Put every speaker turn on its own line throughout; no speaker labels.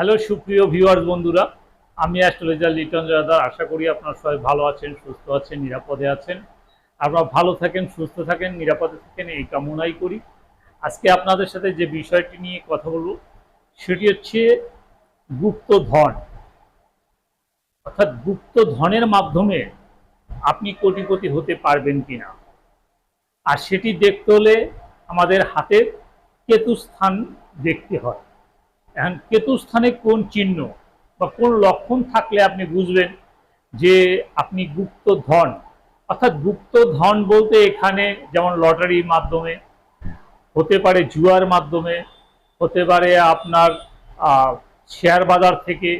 Hello, সুপ্রিয় viewers বন্ধুরা। আমি অ্যাস্ট্রোলজার লিটন জয়দার আশা করি আপনারা সবাই ভালো আছেন, সুস্থ আছেন, নিরাপদে আছেন। আপনারা ভালো থাকেন, সুস্থ থাকেন, নিরাপদে থাকেন, এই কামনাই করি। আজকে আপনাদের সাথে যে বিষয়টি নিয়ে কথা বলব, সেটি হচ্ছে গুপ্ত ধন। অর্থাৎ গুপ্ত ধনের মাধ্যমে আপনি কোটিপতি হতে পারবেন কিনা। আর সেটি দেখতে হলে আমাদের হাতের কেতু স্থান দেখতে হয়। এখন কেতু স্থানে কোন চিহ্ন বা কোন লক্ষণ থাকলে আপনি বুঝবেন যে আপনি গুপ্ত ধন? অর্থাৎ গুপ্ত ধন বলতে এখানে যেমন লটারির মাধ্যমে, হতে পারে জুয়ার মাধ্যমে, হতে পারে আপনার শেয়ার বাজার থেকে,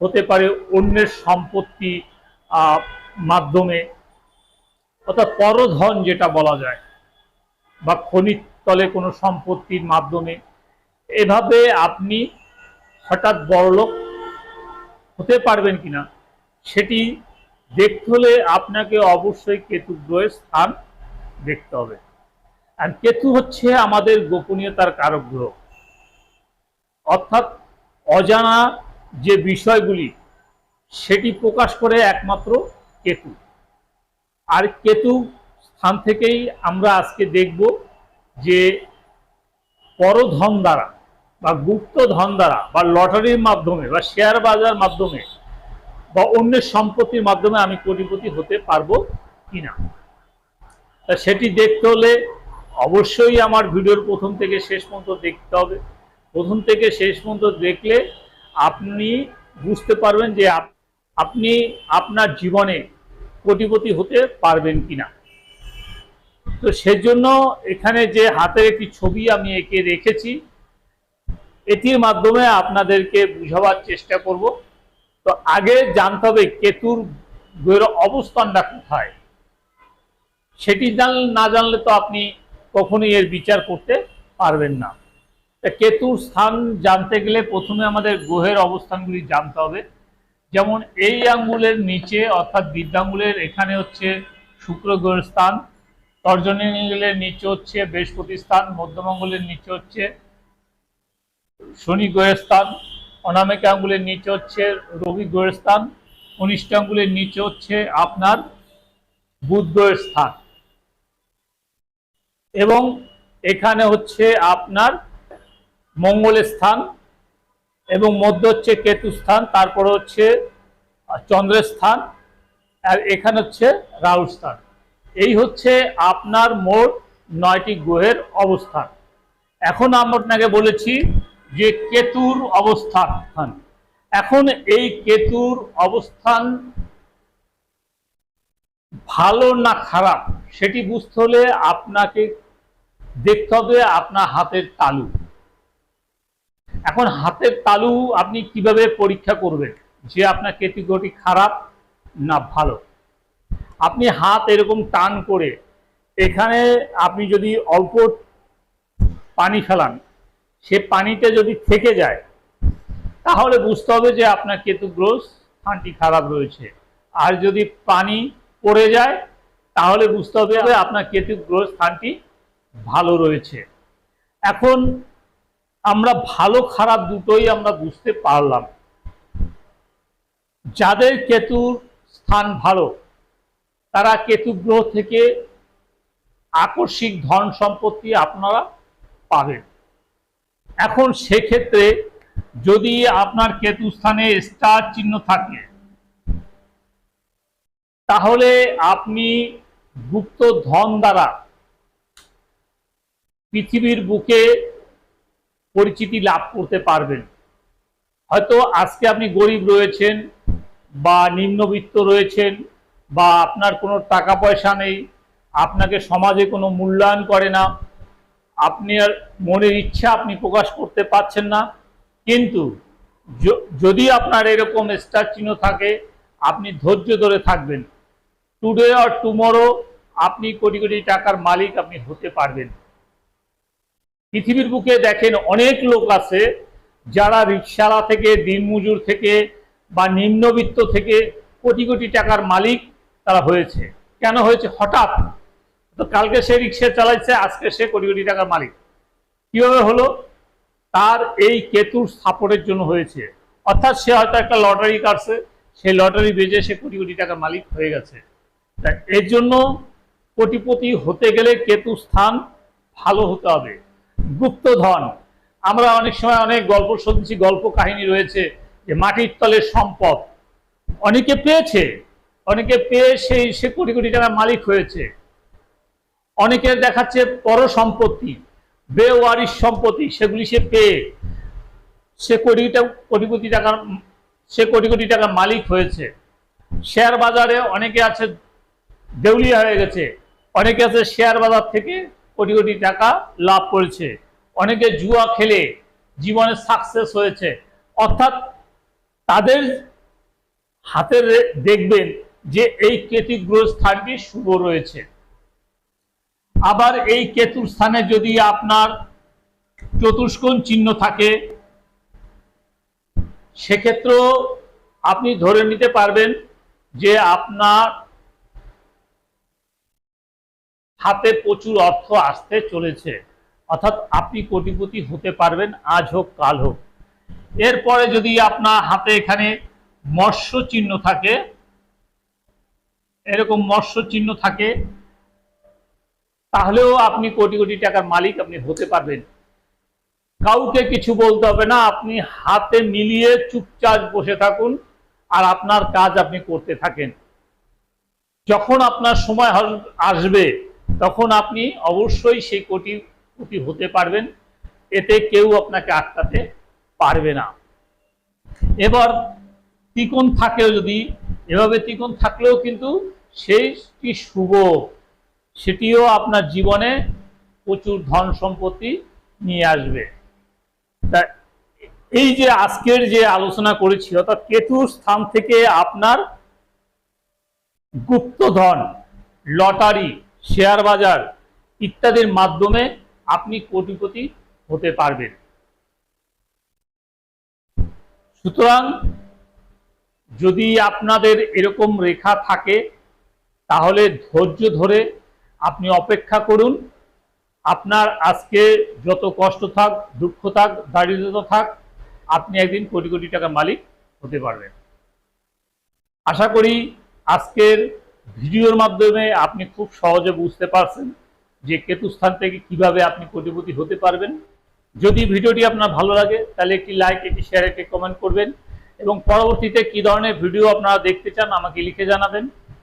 হতে পারে অন্যের সম্পত্তি মাধ্যমে। অর্থাৎ পরধন যেটা বলা যায়, বা খনিজ তলে কোনো সম্পত্তির মাধ্যমে। এভাবে আপনি হঠাৎ বড়লোক হতে পারবেন কিনা, সেটি দেখতে হলে আপনাকে অবশ্যই কেতু গ্রহের স্থান দেখতে হবে। আর কেতু হচ্ছে আমাদের গোপনীয়তার কারক গ্রহ। অর্থাৎ অজানা যে বিষয়গুলি, সেটি প্রকাশ করে একমাত্র কেতু। আর কেতু স্থান থেকেই আমরা আজকে দেখব যে পরধন দ্বারা বা গুপ্ত ধন দ্বারা বা লটারির মাধ্যমে বা শেয়ার বাজার মাধ্যমে বা অন্যের সম্পত্তির মাধ্যমে আমি কোটিপতি হতে পারব কিনা। তা সেটি দেখতে হলে অবশ্যই আমার ভিডিওর প্রথম থেকে শেষ পর্যন্ত দেখতে হবে। প্রথম থেকে শেষ পর্যন্ত দেখলে আপনি বুঝতে পারবেন যে আপ- আপনি আপনার জীবনে কোটিপতি হতে পারবেন কিনা। তো সেজন্য এখানে যে হাতের একটি ছবি আমি এঁকে রেখেছি এটির মাধ্যমে আপনাদেরকে বুঝাবার চেষ্টা করব। তো আগে জানতে হবে কেতুর গ্রহের অবস্থানটা কোথায়। সেটি জান, না জানলে তো আপনি কখনোই এর বিচার করতে পারবেন না। কেতুর স্থান জানতে গেলে প্রথমে আমাদের গ্রহের অবস্থানগুলি জানতে হবে। যেমন এই আঙ্গুলের নিচে, অর্থাৎ বৃদ্ধাঙ্গুলের, এখানে হচ্ছে শুক্র গ্রহের স্থান। তর্জনী নিচে হচ্ছে বৃহস্পতি স্থান, মধ্যম আঙ্গুলের নিচে হচ্ছে শনি গ্রহের স্থান অনামিকা আঙ্গুলের নিচে হচ্ছে রবি গ্রহের স্থান কনিষ্ঠ আঙ্গুলের নিচে হচ্ছে আপনার বুধ গ্রহের স্থান এবং এখানে হচ্ছে আপনার মঙ্গলের স্থান এবং মধ্য হচ্ছে কেতু স্থান, তারপরে হচ্ছে চন্দ্রের স্থান, আর এখানে হচ্ছে রাহুর স্থান। এই হচ্ছে আপনার মোট নয়টি গ্রহের অবস্থান। এখন আমরা আপনাকে বলেছি যে কেতুর অবস্থান। এখন এই কেতুর অবস্থান ভালো না খারাপ, সেটি বুঝতে হলে আপনাকে দেখতে হবে আপনার হাতের তালু। এখন হাতের তালু আপনি কীভাবে পরীক্ষা করবেন? যে আপনার কেতু গ্রহটি খারাপ না ভালো। আপনি হাত এরকম টান করে এখানে আপনি যদি অল্প পানি ফেলান সে পানিতে যদি থেকে যায়, তাহলে বুঝতে হবে যে আপনার কেতু স্থানটি খারাপ রয়েছে। আর যদি পানি পড়ে যায়, তাহলে বুঝতে হবে আপনার কেতু স্থানটি ভালো রয়েছে। এখন আমরা ভালো খারাপ দুটোই আমরা বুঝতে পারলাম। যাদের কেতুর স্থান ভালো, তারা কেতু গ্রহ থেকে আকস্মিক ধন সম্পত্তি আপনারা পাবেন। এখন সেক্ষেত্রে যদি আপনার কেতু স্থানে স্টার চিহ্ন থাকে, তাহলে আপনি গুপ্ত ধন দ্বারা পৃথিবীর বুকে পরিচিতি লাভ করতে পারবেন। হয়তো আজকে আপনি গরিব রয়েছেন বা নিম্নবিত্ত রয়েছেন বা আপনার কোনো টাকা পয়সা নেই, আপনাকে সমাজে কোনো মূল্যায়ন করে না আপনি আর মনের ইচ্ছা আপনি প্রকাশ করতে পারছেন না। কিন্তু যদি আপনার এরকম স্টার চিহ্ন থাকে, আপনি ধৈর্য ধরে থাকবেন। টুডে অর টুমরো আপনি কোটি কোটি টাকার মালিক আপনি হতে পারবেন। পৃথিবীর বুকে দেখেন অনেক লোক আছে যারা রিক্সাওয়ালা থেকে, দিনমজুর থেকে বা নিম্নবিত্ত থেকে কোটি কোটি টাকার মালিক তারা হয়েছে। কেন হয়েছে? হঠাৎ তো কালকে সে রিক্সা চালাইছে, আজকে সে কোটি কোটি টাকার মালিক। কীভাবে হলো? তার এই কেতুর সাপোর্টের জন্য হয়েছে। অর্থাৎ সে হয়তো একটা লটারি কাটছে, সেই লটারি বেজে সে কোটি কোটি টাকা মালিক হয়ে গেছে। এর জন্য কোটিপতি হতে গেলে কেতু স্থান ভালো হতে হবে। গুপ্তধন। আমরা অনেক সময় অনেক গল্প শুনছি, গল্প কাহিনী রয়েছে যে মাটির তলের সম্পদ। অনেকে পেয়েছে, অনেকে পেয়ে সেই সে কোটি কোটি টাকার মালিক হয়েছে। অনেকের দেখাচ্ছে পর সম্পত্তি বেওয়ারিশ সম্পত্তি, সেগুলি সে পেয়ে। সে কোটি কোটি কোটি টাকার সে কোটি কোটি টাকার মালিক হয়েছে। শেয়ার বাজারে অনেকে আছে, দেউলিয়া হয়ে গেছে। অনেকে আছে শেয়ার বাজার থেকে কোটি কোটি টাকা লাভ করেছে। অনেকে জুয়া খেলে জীবনে সাকসেস হয়েছে। অর্থাৎ তাদের হাতে রে- দেখবেন যে এই কেতু স্থানটি শুভ রয়েছে। আবার এই কেতুর স্থানে যদি আপনার চতুষ্কোণ চিহ্ন থাকে, সেক্ষেত্রেও আপনি ধরে নিতে পারবেন যে আপনার হাতে প্রচুর অর্থ আসতে চলেছে। অর্থাৎ আপনি কোটিপতি হতে পারবেন, আজ হোক, কাল হোক। এরপরে যদি আপনার হাতে এখানে মৎস্য চিহ্ন থাকে, এরকম মৎস্য চিহ্ন থাকে তাহলেও আপনি কোটি কোটি টাকার মালিক, আপনি হতে পারবেন। কাউকে কিছু বলতে হবে না, আপনি হাতে মিলিয়ে চুপচাপ বসে থাকুন আর আপনার কাজ আপনি করতে থাকেন। যখন আপনার সময় আসবে, তখন আপনি অবশ্যই সেই কোটি কোটি হতে পারবেন। এতে কেউ আপনাকে আটকাতে পারবে না। এবার ত্রিকোণ থাকেও যদি, এভাবে ত্রিকোণ থাকলেও কিন্তু সেইটি শুভ। সেটিও আপনার জীবনে প্রচুর ধন সম্পত্তি নিয়ে আসবে। তা এই যে আজকের যে আলোচনা করেছি, অর্থাৎ কেতুর স্থান থেকে আপনার গুপ্তধন লটারি, শেয়ার বাজার ইত্যাদির মাধ্যমে আপনি কোটিপতি হতে পারবেন। সুতরাং যদি আপনাদের এরকম রেখা থাকে, তাহলে ধৈর্য ধরে আপনি অপেক্ষা করুন। আপনার আজকে যত কষ্ট থাক, দুঃখ থাক, দারিদ্রতা থাক, আপনি একদিন কোটি কোটি টাকার মালিক হতে পারবেন। আশা করি আজকের ভিডিওর মাধ্যমে আপনি খুব সহজে বুঝতে পারছেন যে কেতুস্থান থেকে কীভাবে আপনি কোটিপতি হতে পারবেন। যদি ভিডিওটি আপনার ভালো লাগে, তাহলে একটি লাইক একটি শেয়ার একটি কমেন্ট করবেন এবং পরবর্তীতে কি ধরনের ভিডিও আপনারা দেখতে চান আমাকে লিখে জানাবেন।